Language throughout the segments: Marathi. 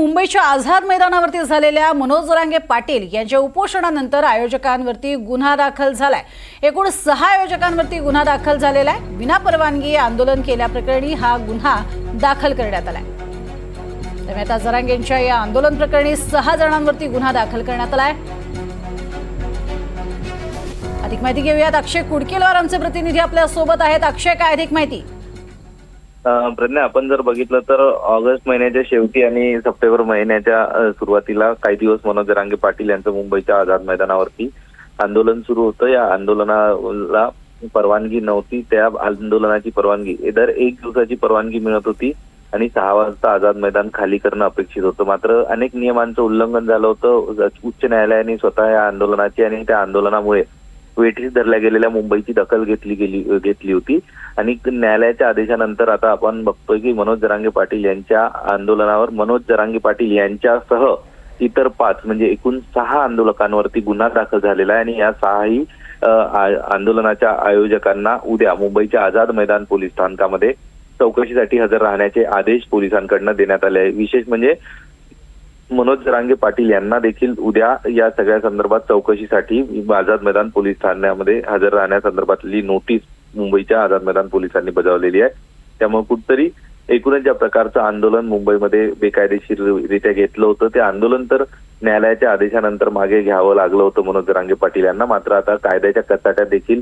मुंबईच्या आझाद मैदानावरती झालेल्या मनोज जरांगे पाटील यांच्या उपोषणानंतर आयोजकांवरती गुन्हा दाखल झालाय. एकूण सहा आयोजकांवरती गुन्हा दाखल झालेला आहे. विनापरवानगी आंदोलन केल्याप्रकरणी हा गुन्हा दाखल करण्यात आलाय. त्यामुळे आता जरांगेंच्या या आंदोलन प्रकरणी सहा जणांवरती गुन्हा दाखल करण्यात आलाय. अधिक माहिती घेऊयात. अक्षय कुडकेलवार आमचे प्रतिनिधी आपल्यासोबत आहेत. अक्षय काय अधिक माहिती? प्रज्ञा आपण जर बघितलं तर ऑगस्ट महिन्याच्या शेवटी आणि सप्टेंबर महिन्याच्या सुरुवातीला काही दिवस मनोज रांगे पाटील यांचं मुंबईच्या आझाद मैदानावरती आंदोलन सुरू होतं. या आंदोलनाला परवानगी नव्हती. त्या आंदोलनाची परवानगी दर एक दिवसाची परवानगी मिळत होती आणि सहा वाजता आझाद मैदान खाली करणं अपेक्षित होतं. मात्र अनेक नियमांचं उल्लंघन झालं होतं. उच्च न्यायालयाने स्वतः या आंदोलनाची आणि त्या आंदोलनामुळे वेठीस धरल्या गेलेल्या मुंबईची दखल घेतली गेली घेतली होती. आणि न्यायालयाच्या आदेशानंतर आता आपण बघतोय की मनोज जरांगे पाटील यांच्या आंदोलनावर मनोज जरांगे पाटील यांच्यासह इतर पाच म्हणजे एकूण सहा आंदोलकांवरती गुन्हा दाखल झालेला आहे. आणि या सहाही आंदोलनाच्या आयोजकांना उद्या मुंबईच्या आझाद मैदान पोलीस स्थानकामध्ये चौकशीसाठी हजर राहण्याचे आदेश पोलिसांकडनं देण्यात आले विशेष म्हणजे मनोज जरांगे पाटील यांना देखील उद्या या सगळ्या संदर्भात चौकशीसाठी आझाद मैदान पोलीस ठाण्यामध्ये हजर राहण्यासंदर्भातली नोटीस मुंबईच्या आझाद मैदान पोलिसांनी बजावलेली आहे. त्यामुळे कुठतरी एकूणच ज्या प्रकारचं आंदोलन मुंबईमध्ये बेकायदेशीररित्या घेतलं होतं ते आंदोलन तर न्यायालयाच्या आदेशानंतर मागे घ्यावं लागलं होतं मनोज जरांगे पाटील यांना. मात्र आता कायद्याच्या कचाट्यात देखील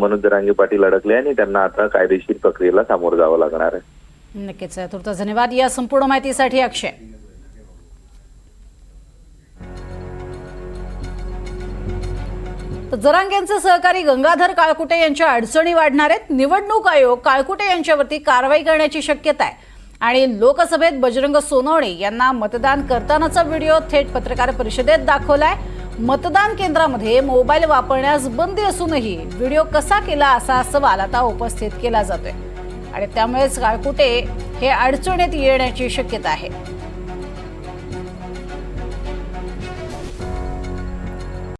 मनोज जरांगे पाटील अडकले आणि त्यांना आता कायदेशीर प्रक्रियेला सामोरं जावं लागणार आहे. नक्कीच तुर्त धन्यवाद. या संपूर्ण माहितीसाठी अक्षय. जरांगेंचे सहकारी गंगाधर काळकुटे यांच्या अडचणी वाढणार आहेत. निवडणूक आयोग काळकुटे यांच्यावरती कारवाई करण्याची शक्यता आहे. आणि लोकसभेत बजरंग सोनवणे यांना मतदान करतानाचा व्हिडिओ थेट पत्रकार परिषदेत दाखवलाय. मतदान केंद्रामध्ये मोबाईल वापरण्यास बंदी असूनही व्हिडिओ कसा केला असा सवाल आता उपस्थित केला जातोय. आणि त्यामुळेच काळकुटे हे अडचणीत येण्याची शक्यता आहे.